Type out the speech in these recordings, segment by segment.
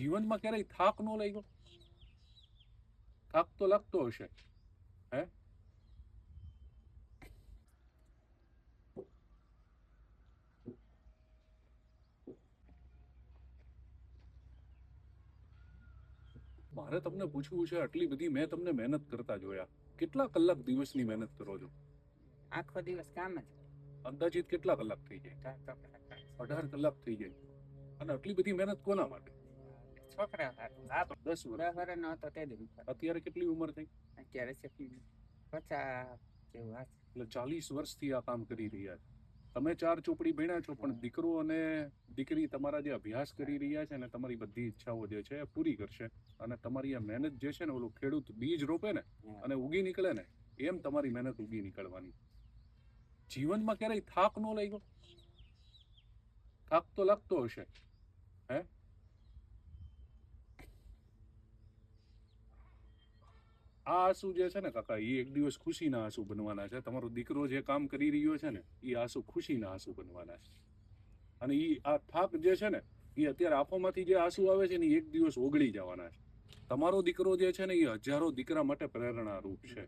જીવનમાં ક્યારેય થાક ન લાગ્યો? થાક તો લાગતો હશે હે? મારે તમને પૂછવું છે આટલી બધી મેં તમને મહેનત કરતા જોયા. કેટલા કલાક દિવસની મહેનત કરો છો? આખો દિવસ કામ જ. અંદાજિત કેટલા કલાક થઈ જાય. અઢાર કલાક થઈ જાય. અને આટલી બધી મહેનત કોના માટે? છોકરા હતા. દસ વર્ષ. દસ ન હતો તે દિન અત્યારે કેટલી ઉંમર થઈ? અત્યારે છે પચાસ જેવું હશે. એટલે ચાલીસ વર્ષથી આ કામ કરી રહ્યા છે. તમે ચાર ચોપડી ભણ્યા છો પણ દીકરો અને દીકરી તમારા જે અભ્યાસ કરી રહ્યા છે ને તમારી બધી ઈચ્છાઓ જે છે એ પૂરી કરશે. અને તમારી આ મહેનત જે છે ને ઓલું ખેડૂત બીજ રોપે ને અને ઉગી નીકળે ને એમ તમારી મહેનત ઉગી નીકળવાની. જીવનમાં ક્યારેય થાક ન લાગ્યો? થાક તો લાગતો હશે. હે? આ આંસુ જે છે ને કાકા એ એક દિવસ ખુશીના આંસુ બનવાના છે. તમારો દીકરો જે કામ કરી રહ્યો છે ને એ આંસુ ખુશીના આંસુ બનવાના છે. અને એ આ થાક જે છે ને એ અત્યારે આંખોમાંથી જે આંસુ આવે છે ને એ એક દિવસ ઓગળી જવાના છે. તમારો દીકરો જે છે ને એ હજારો દીકરા માટે પ્રેરણારૂપ છે.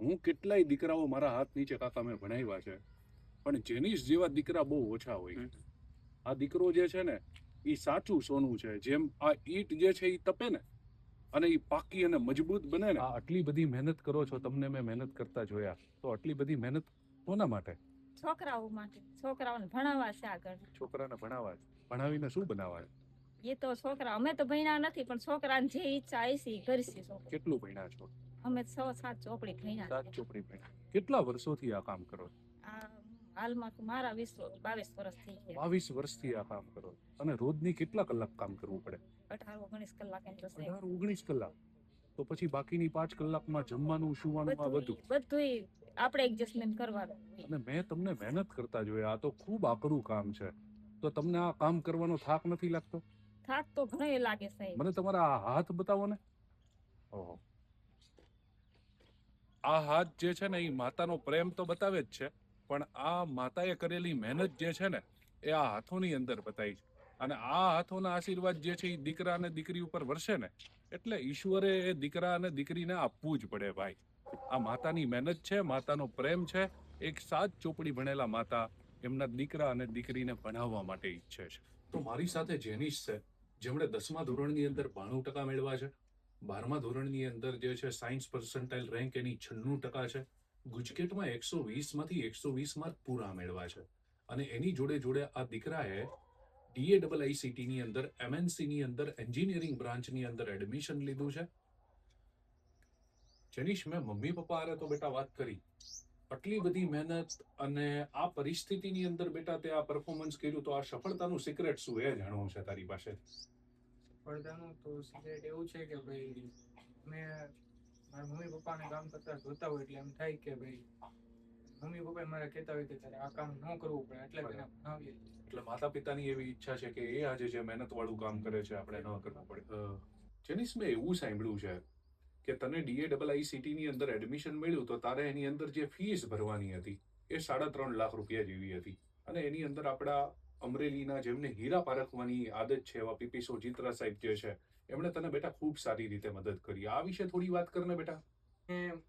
હું કેટલાય દીકરાઓ મારા હાથ નીચે કાકા મેં ભણાવ્યા છે પણ જેનીશ જેવા દીકરા બહુ ઓછા હોય આ દીકરો જે છે ને એ સાચું સોનું છે. જેમ આ ઈટ જે છે એ તપે ને અને એ પાકી અને મજબૂત બને ને. આટલી બધી મહેનત કરો છો તમને મેં મહેનત કરતા જોયા. તો આટલી બધી મહેનત કોના માટે? છોકરાઓ માટે. છોકરાઓને ભણાવવા છે આગળ. છોકરાને ભણાવવા છે. ભણાવીને શું બનાવવા છે? એ તો છોકરા અમે તો ભણ્યા નથી પણ છોકરાને જે ઈચ્છા આવી છે એ કરશે કેટલું ભણ્યા છો? અમે છ સાત ચોપડી ભણ્યા સાત ચોપડી ભણ્યા. કેટલા વર્ષોથી આ કામ કરો છો? હાલમાં મારા વીસ બાવીસ વર્ષ થઈ ગયા. બાવીસ વર્ષથી આ કામ કરો. અને અને રોજની કેટલા કલાક કામ કરવું પડે? અઢાર ઓગણીસ કલાક એમ તો અઢાર ઓગણીસ કલાક. તો પછી બાકીની પાંચ કલાકમાં જમવાનું સુવાનું આ બધું? બધું આપણે એડજસ્ટમેન્ટ કરવાનું. અને મેં તમને મહેનત કરતા જોયા. આ તો ખૂબ આકરું કામ છે. તો તમને આ કામ કરવાનો થાક નથી લાગતો? થાક તો ઘણો લાગે સાહેબ. મને તમારા આ હાથ બતાવો ને. ઓહો. આ હાથ જે છે ને એ માતાનો પ્રેમ તો બતાવે જ છે. પણ આ માતાએ કરેલી મહેનત જે છે ને, એ આ હાથોની અંદર બતાવી છે. અને આ હાથોના આશીર્વાદ જે છે, એ દીકરા અને દીકરી ઉપર વરસે ને, એટલે ઈશ્વરે એ દીકરા અને દીકરીને આપવું જ પડે ભાઈ. આ માતાની મહેનત છે, માતાનો પ્રેમ છે, એક સાત ચોપડી ભણેલા માતા એમના દીકરા અને દીકરીને ભણાવવા માટે ઈચ્છે છે. તો મારી સાથે જેનિશ છે, જેમણે દસમા ધોરણની અંદર બાણું ટકા મેળવ્યા છે, બારમા ધોરણની અંદર જે છે, સાયન્સ પર્સન્ટાઇલ રેન્ક એની છન્નું ટકા છે ગુજકેટમાં એકસો વીસમાંથી એકસો વીસ માર્ક પૂરા મેળવ્યા છે. અને એની જોડે જોડે આ દીકરાએ ડીએ ડબલની અંદર એમએનસીની અંદર, એન્જિનિયરિંગ બ્રાન્ચની અંદર એડમિશન લીધું છે. જનીશ, મેં મમ્મી પપ્પા આરે તો બેટા વાત કરી. આટલી બધી મહેનત અને આ પરિસ્થિતિની અંદર બેટા તે આ પરફોર્મન્સ કર્યું તો આ સફળતાનું સિક્રેટ શું એ જાણવું છે તારી પાસે સફળતાનું તો સિક્રેટ એવું છે કે ભાઈ, મેં મારા મમ્મી પપ્પાને કામ કરતા જોતા હોય એટલે એમ થાય કે ભાઈ મમ્મી પપ્પા મારા કહેતા હોય કે તારે આ કામ ન કરવું પડે એટલે તેને ભણાવીએ. એટલે માતા પિતાની એવી ઈચ્છા છે કે એ આજે જે મહેનત વાળું કામ કરે છે આપણે ન કરવું પડે. જેનિસ મેં એવું સાંભળ્યું છે કે તને ડીએ ડબલ આઈ ની અંદર એડમિશન મળ્યું તો તારે એની અંદર જે ફીસ ભરવાની હતી એ સાડા ત્રણ લાખ રૂપિયા જેવી હતી. અને એની અંદર આપણા અમરેલીના જેમને હીરા પારખવાની આદત છે એવા પીપી સોજિત્રા સાહેબ જે છે એમણે તને બેટા ખૂબ સારી રીતે મદદ કરી. આ વિશે થોડી વાત કર ને બેટા.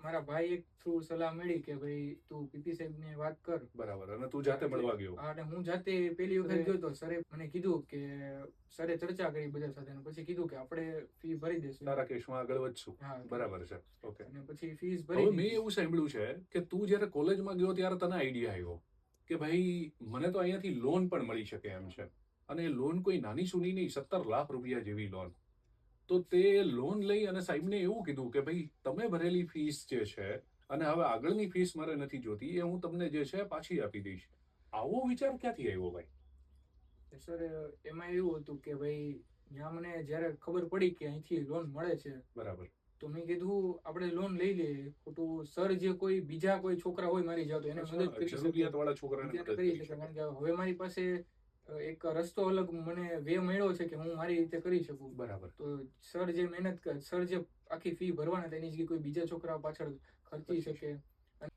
મારા ભાઈ એક થ્રુ સલાહ મળી કે ભાઈ તું પીપી સાહેબ ને વાત કર? બરાબર અને તું જાતે મળવા ગયો. હા, અને હું જાતે પેલી વખત ગયો તો સરે મને કીધું કે સરે ચર્ચા કરી બધા સાથે પછી કીધું કે આપણે ફી ભરી દેશું. તારા કેસમાં આગળ વધશું. હા. બરાબર છે. ઓકે અને પછી ફીસ ભરી મેં એવું સાંભળ્યું છે કે તું જ્યારે કોલેજમાં ગયો ત્યારે તને આઈડિયા આવ્યો કે ભાઈ મને તો અહીંયાથી લોન પણ મળી શકે એમ છે. અને લોન કોઈ નાની સુની નહીં સત્તર લાખ રૂપિયા જેવી લોન તો તે લોન લઈ અને સાહેબને એવું કીધું કે ભાઈ તમે ભરેલી ફીસ જે છે અને હવે આગળની ફીસ મારે નથી જોતી એ હું તમને જે છે પાછી આપી દઈશ. આવો વિચાર ક્યાંથી આવ્યો ભાઈ? સર એમાં એવું હતું કે ભાઈ ત્યાં મને જ્યારે ખબર પડી કે અહીંથી લોન મળે છે બરાબર. તો મેં કીધું આપણે લોન લઈ લઈએ. ખોટું સર જે કોઈ બીજા કોઈ છોકરા હોય મારી જાવ તો એને મદદ કરી શકે. કારણ કે હવે મારી પાસે એક રસ્તો અલગ મને વે મળ્યો છે કે હું મારી રીતે કરી શકું. બરાબર. તો સર જે મહેનત કર સર જે આખી ફી ભરવાના તેની જગ્યાએ કોઈ બીજા છોકરા પાછળ ખર્ચી શકે.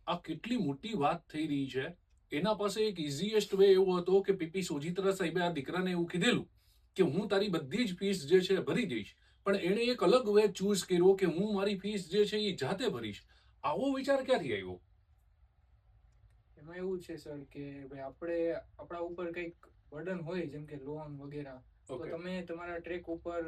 આ કેટલી મોટી વાત થઈ રહી છે. એના પાસે એક ઇઝીએસ્ટ વે એવો હતો કે પીપી સોજિત્રા સાહેબે આ દીકરાને એવું કીધેલું કે હું તારી બધી જ ફીસ જે છે ભરી દઈશ. પણ એણે એક અલગ વે ચૂઝ કર્યો કે હું મારી ફીસ જે છે એ જાતે ભરીશ. આવો વિચાર ક્યાંથી આવ્યો? એમાં એવું છે સર કે ભાઈ આપણે આપણા ઉપર કંઈક બર્ડન હોય જેમ કે લોન વગેરે તો તમે તમારા ટ્રેક ઉપર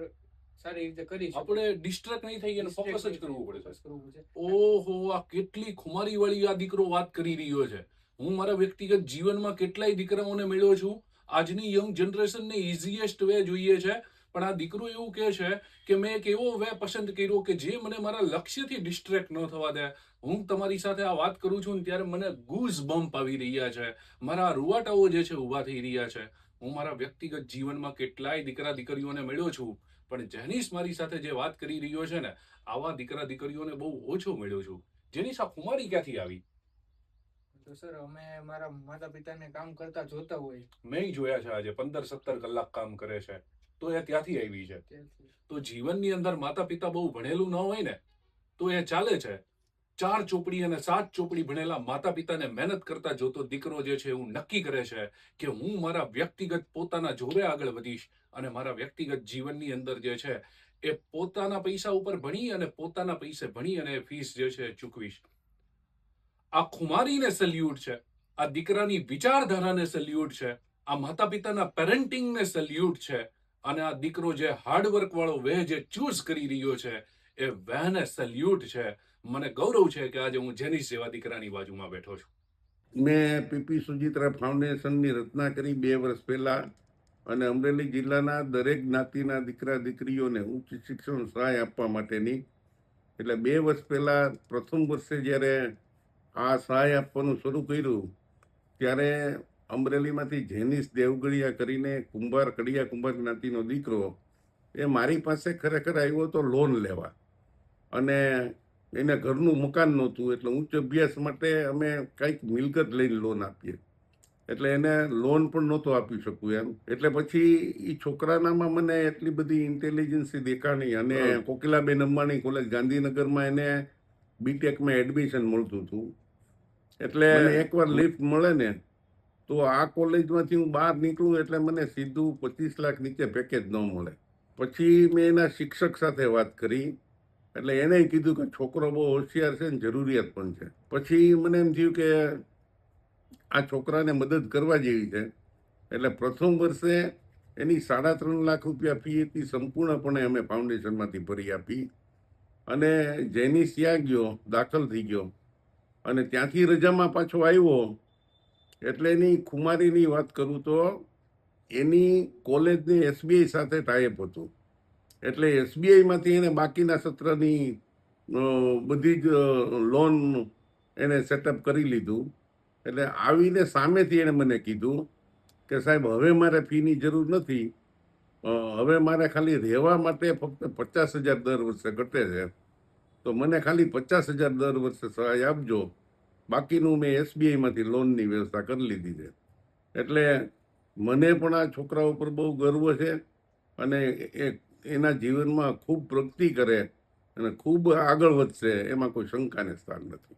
સારી રીતે કરી આપણે ડિસ્ટ્રેક્ટ નહીં થઈ અને ફોકસ જ કરવું પડે ઓહો આ કેટલી ખુમારી વાળી આ દીકરો વાત કરી રહ્યો છે. હું મારા વ્યક્તિગત જીવનમાં કેટલાય દીકરાઓને મળ્યો છું. આજની યંગ જનરેશનને ઇઝીએસ્ટ વે જોઈએ છે. પણ આ દીકરો એવું કહે છે કે મેં એક એવો વે પસંદ કર્યો કે જે મને મારા લક્ષ્યથી ડિસ્ટ્રેક્ટ ન થવા દે. હું તમારી સાથે આ વાત કરું છું ને ત્યારે મને ગૂઝ બમ્પ આવી રહ્યા છે. મારા રૂવાટાઓ જે છે ઊભા થઈ રહ્યા છે. હું મારા વ્યક્તિગત જીવનમાં કેટલાય દીકરા દીકરીઓને મળ્યો છું. પણ જેનીસ મારી સાથે જે વાત કરી રહ્યો છે ને આવા દીકરા દીકરીઓને બહુ ઓછો મળ્યો છું. જેની સા કુમારી ક્યાંથી આવી? તો સર અમે મારા માતા પિતાને કામ કરતા જોતા હોય. મેં જોયા છે આજે પંદર સત્તર કલાક કામ કરે છે. તો એ ત્યાંથી આવી છે. તો જીવનની અંદર માતા પિતા બહુ ભણેલું ન હોય ને તો એ ચાલે છે. ચાર ચોપડી અને સાત ચોપડી ભણેલા માતા પિતાને મહેનત કરતા જોતો દીકરો જે છે એવું નક્કી કરે છે કે હું મારા વ્યક્તિગત પોતાના જોરે આગળ વધીશ અને મારા વ્યક્તિગત જીવનની અંદર જે છે એ પોતાના પૈસા ઉપર ભણી અને પોતાના પૈસે ભણી અને ફીસ જે છે ચૂકવીશ. આ ખુમારીને સલ્યુટ છે, આ દીકરાની વિચારધારાને સલ્યુટ છે, આ માતા પિતાના પેરેન્ટિંગને સલ્યુટ છે અને આ દીકરો જે હાર્ડવર્ક વાળો વે જે ચૂઝ કરી રહ્યો છે એ વહેને સલ્યુટ છે. મને ગૌરવ છે કે આજે હું જેની સેવા દીકરાની બાજુમાં બેઠો છું. મેં પીપી સુજિત્રા ફાઉન્ડેશનની રચના કરી બે વર્ષ પહેલાં અને અમરેલી જિલ્લાના દરેક જ્ઞાતિના દીકરા દીકરીઓને ઉચ્ચ શિક્ષણ સહાય આપવા માટેની એટલે બે વર્ષ પહેલાં પ્રથમ વર્ષે જ્યારે આ સહાય આપવાનું શરૂ કર્યું ત્યારે અમરેલીમાંથી જેનિસ દેવગડિયા કરીને કુંભાર, કડિયા કુંભાર જ્ઞાતિનો દીકરો એ મારી પાસે ખરેખર આવ્યો હતો લોન લેવા. અને એને ઘરનું મકાન નહોતું એટલે ઉચ્ચ અભ્યાસ માટે અમે કંઈક મિલકત લઈને લોન આપીએ. એટલે એને લોન પણ નહોતો આપી શકું એમ. એટલે પછી એ છોકરાનામાં મને એટલી બધી ઇન્ટેલિજન્સી દેખાણી અને કોકિલાબેન અંબાણી કોલેજ ગાંધીનગરમાં એને બીટેકમાં એડમિશન મળતું હતું. એટલે એકવાર લિફ્ટ મળે ને તો આ કોલેજમાંથી હું બહાર નીકળું એટલે મને સીધું પચીસ લાખ નીચે પેકેજ ન મળે. પછી મેં એના શિક્ષક સાથે વાત કરી. એટલે એને કીધું કે છોકરો બહુ હોશિયાર છે ને જરૂરિયાત પણ છે. પછી મને એમ થયું કે આ છોકરાને મદદ કરવા જેવી છે. એટલે પ્રથમ વર્ષે એની સાડા ત્રણ લાખ રૂપિયા ફી હતી, સંપૂર્ણપણે અમે ફાઉન્ડેશનમાંથી ભરી આપી. અને જેનિસ ત્યાં ગયો, દાખલ થઈ ગયો. અને ત્યાંથી રજામાં પાછો આવ્યો. એટલે એની ખુમારીની વાત કરું તો એની કોલેજની એસબીઆઈ સાથે ટાઈપ હતું. એટલે એસબીઆઈમાંથી એને બાકીના સત્રની બધી જ લોન એને સેટઅપ કરી લીધું. એટલે આવીને સામેથી એણે મને કીધું કે સાહેબ, હવે મારે ફીની જરૂર નથી. હવે મારે ખાલી રહેવા માટે ફક્ત પચાસ હજાર દર વર્ષે ઘટે છે. તો મને ખાલી પચાસ હજાર દર વર્ષે સહાય આપજો. બાકીનું મેં એસબીઆઈમાંથી લોનની વ્યવસ્થા કરી લીધી છે. એટલે મને પણ આ છોકરા ઉપર બહુ ગર્વ છે અને એ એના જીવનમાં ખૂબ પ્રગતિ કરે અને ખૂબ આગળ વધશે એમાં કોઈ શંકાને સ્થાન નથી.